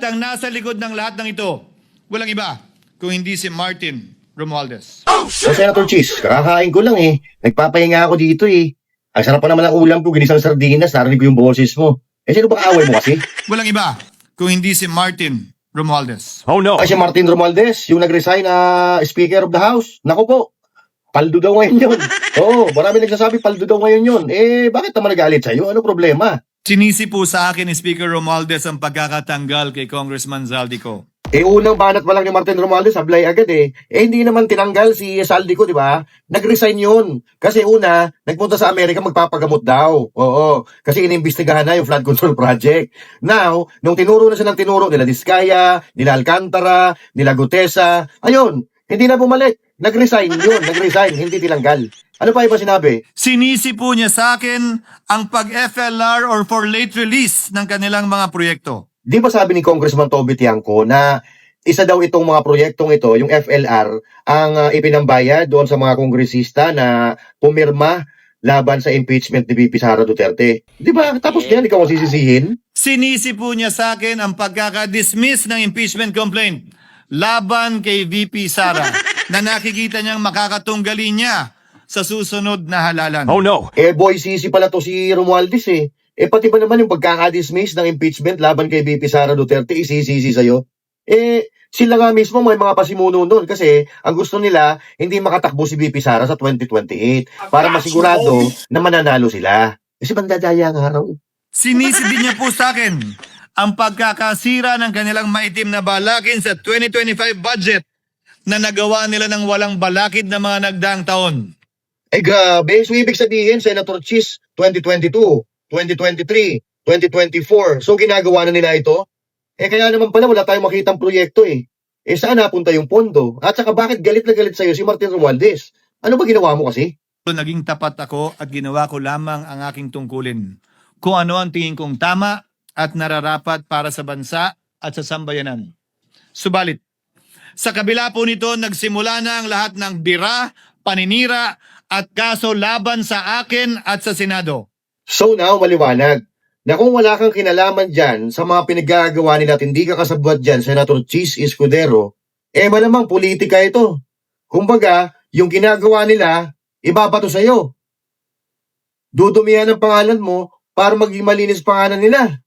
Ang nasa likod ng lahat ng ito, walang iba kung hindi si Martin Romualdez. O Senator Cheese, kakakain ko lang eh. Nagpapahinga ako dito eh. Ang sarap pa naman ang ulam ko, ginisang sardinas, narinig ko yung boses mo. Eh sino ba kaaway mo kasi? Walang iba kung hindi si Martin Romualdez. Oh no. Ay si Martin Romualdez, yung nag-resign na Speaker of the House. Naku po, paldo daw ngayon yun. Oo, marami nagsasabi paldo daw ngayon yun. Eh, bakit naman nagalit sa'yo? Ano problema? Sinisi po sa akin ni Speaker Romualdez ang pagkakatanggal kay Congressman Zaldico. Eh, unang banat pa lang ni Martin Romualdez, sablay agad eh. Eh, hindi naman tinanggal si Saldico, di ba? Nag-resign yun. Kasi una, nagpunta sa Amerika magpapagamot daw. Oo. Kasi inimbestigahan na yung flood control project. Now, nung tinuro na siya ng tinuro nila Diskaya, nila Alcantara, nila Gutesa, ayun, hindi na bumalik. Nag-resign yun, nag-resign, hindi tinanggal. Ano pa iba sinabi? Sinisi po niya sa akin ang pag-FLR or for late release ng kanilang mga proyekto. Di ba sabi ni Congressman Toby Tiangco na isa daw itong mga proyektong ito, yung FLR, ang uh, ipinambayad doon sa mga kongresista na pumirma laban sa impeachment ni VP Sara Duterte. Di ba? Tapos yan, ikaw ang sisisihin? Sinisi po niya sa akin ang pagkakadismiss ng impeachment complaint laban kay VP Sara na nakikita niyang makakatunggali niya sa susunod na halalan. Oh no. Eh, boy, sisi pala to si Romualdez eh. Eh, pati ba naman yung pagkakadismiss ng impeachment laban kay VP Sara Duterte, isisisi sa'yo? Eh, sila nga mismo may mga pasimuno doon kasi ang gusto nila, hindi makatakbo si VP Sara sa 2028 para masigurado na mananalo sila. Kasi bandadaya nga raw. Sinisi din niya po sa akin ang pagkakasira ng kanilang maitim na balakin sa 2025 budget na nagawa nila ng walang balakid na mga nagdaang taon. Eh grabe, so ibig sabihin, Senator Cheese, 2022, 2023, 2024, so ginagawa na nila ito? Eh kaya naman pala wala tayong makitang proyekto eh. Eh saan napunta yung pondo? At saka bakit galit na galit sa'yo si Martin Romualdez? Ano ba ginawa mo kasi? Naging tapat ako at ginawa ko lamang ang aking tungkulin. Kung ano ang tingin kong tama at nararapat para sa bansa at sa sambayanan. Subalit, sa kabila po nito, nagsimula na ang lahat ng bira, paninira at kaso laban sa akin at sa Senado. So now, maliwanag na kung wala kang kinalaman dyan sa mga pinaggagawa nila at hindi ka kasabwat dyan, Senator Cheese Escudero, eh malamang politika ito. Kumbaga, yung ginagawa nila, ibabato sa'yo. Dudumihan ang pangalan mo para maging malinis pangalan nila.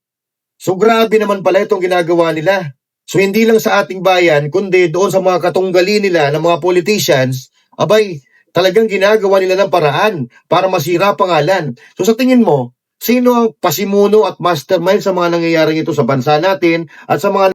So grabe naman pala itong ginagawa nila. So hindi lang sa ating bayan, kundi doon sa mga katunggali nila ng mga politicians, abay, talagang ginagawa nila ng paraan para masira pangalan. So sa tingin mo, sino ang pasimuno at mastermind sa mga nangyayaring ito sa bansa natin at sa mga